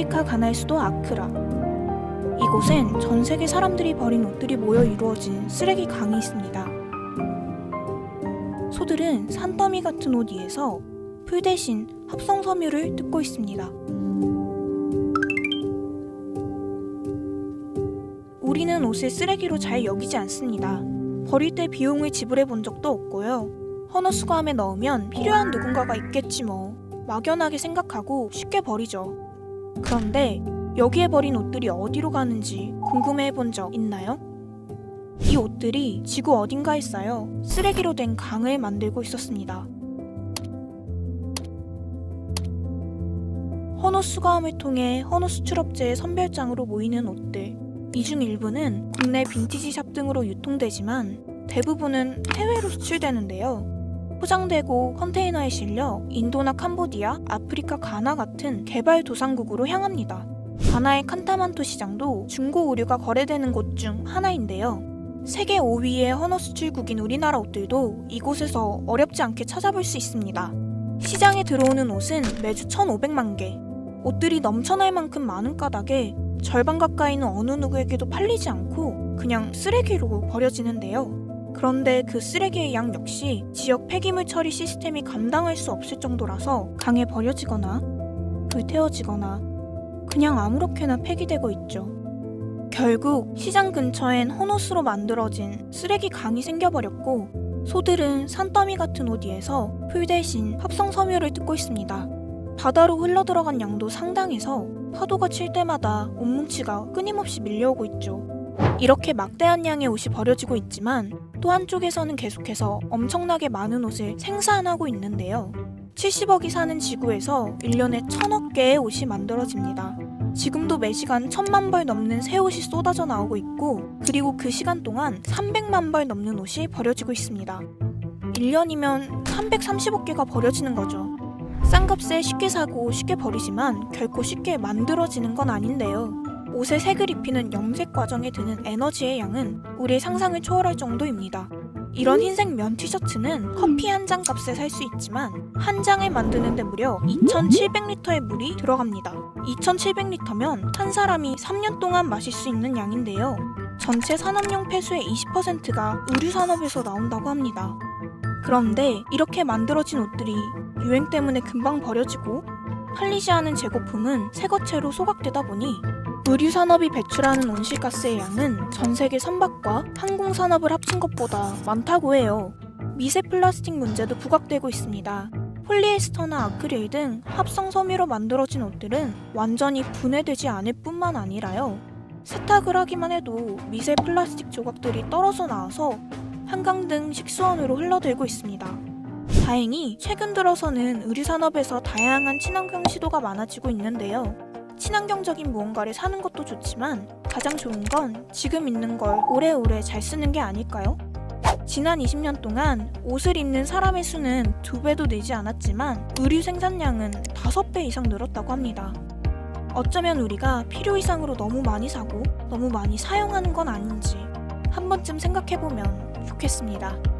아프리카 가나의 수도 아크라. 이곳엔 전 세계 사람들이 버린 옷들이 모여 이루어진 쓰레기 강이 있습니다. 소들은 산더미 같은 옷 위에서 풀 대신 합성 섬유를 뜯고 있습니다. 우리는 옷을 쓰레기로 잘 여기지 않습니다. 버릴 때 비용을 지불해 본 적도 없고요. 헌어 수거함에 넣으면 필요한 누군가가 있겠지 뭐. 막연하게 생각하고 쉽게 버리죠. 그런데 여기에 버린 옷들이 어디로 가는지 궁금해 본 적 있나요? 이 옷들이 지구 어딘가에 쌓여 쓰레기로 된 강을 만들고 있었습니다. 헌옷 수거함을 통해 헌옷 수출업체의 선별장으로 모이는 옷들. 이 중 일부는 국내 빈티지 샵 등으로 유통되지만 대부분은 해외로 수출되는데요. 포장되고 컨테이너에 실려 인도나 캄보디아, 아프리카 가나 같은 개발도상국으로 향합니다. 가나의 칸타만토 시장도 중고 의류가 거래되는 곳 중 하나인데요. 세계 5위의 헌어 수출국인 우리나라 옷들도 이곳에서 어렵지 않게 찾아볼 수 있습니다. 시장에 들어오는 옷은 매주 1,500만 개. 옷들이 넘쳐날 만큼 많은 까닭에 절반 가까이는 어느 누구에게도 팔리지 않고 그냥 쓰레기로 버려지는데요. 그런데 그 쓰레기의 양 역시 지역 폐기물 처리 시스템이 감당할 수 없을 정도라서 강에 버려지거나 불태워지거나 그냥 아무렇게나 폐기되고 있죠. 결국 시장 근처엔 헌옷으로 만들어진 쓰레기 강이 생겨버렸고 소들은 산더미 같은 옷 위에서 풀 대신 합성 섬유를 뜯고 있습니다. 바다로 흘러들어간 양도 상당해서 파도가 칠 때마다 옷뭉치가 끊임없이 밀려오고 있죠. 이렇게 막대한 양의 옷이 버려지고 있지만 또 한쪽에서는 계속해서 엄청나게 많은 옷을 생산하고 있는데요. 70억이 사는 지구에서 1년에 1000억 개의 옷이 만들어집니다. 지금도 매시간 1000만 벌 넘는 새 옷이 쏟아져 나오고 있고 그리고 그 시간 동안 300만 벌 넘는 옷이 버려지고 있습니다. 1년이면 330억 개가 버려지는 거죠. 싼 값에 쉽게 사고 쉽게 버리지만 결코 쉽게 만들어지는 건 아닌데요. 옷에 색을 입히는 염색 과정에 드는 에너지의 양은 우리의 상상을 초월할 정도입니다. 이런 흰색 면 티셔츠는 커피 한 잔 값에 살 수 있지만 한 장을 만드는데 무려 2,700리터의 물이 들어갑니다. 2,700리터면 한 사람이 3년 동안 마실 수 있는 양인데요. 전체 산업용 폐수의 20%가 의류 산업에서 나온다고 합니다. 그런데 이렇게 만들어진 옷들이 유행 때문에 금방 버려지고 팔리지 않은 재고품은 새거체로 소각되다 보니 의류 산업이 배출하는 온실가스의 양은 전 세계 선박과 항공 산업을 합친 것보다 많다고 해요. 미세 플라스틱 문제도 부각되고 있습니다. 폴리에스터나 아크릴 등 합성 섬유로 만들어진 옷들은 완전히 분해되지 않을 뿐만 아니라요. 세탁을 하기만 해도 미세 플라스틱 조각들이 떨어져 나와서 한강 등 식수원으로 흘러들고 있습니다. 다행히 최근 들어서는 의류 산업에서 다양한 친환경 시도가 많아지고 있는데요. 친환경적인 무언가를 사는 것도 좋지만 가장 좋은 건 지금 있는 걸 오래오래 잘 쓰는 게 아닐까요? 지난 20년 동안 옷을 입는 사람의 수는 두 배도 늘지 않았지만 의류 생산량은 다섯 배 이상 늘었다고 합니다. 어쩌면 우리가 필요 이상으로 너무 많이 사고 너무 많이 사용하는 건 아닌지 한 번쯤 생각해보면 좋겠습니다.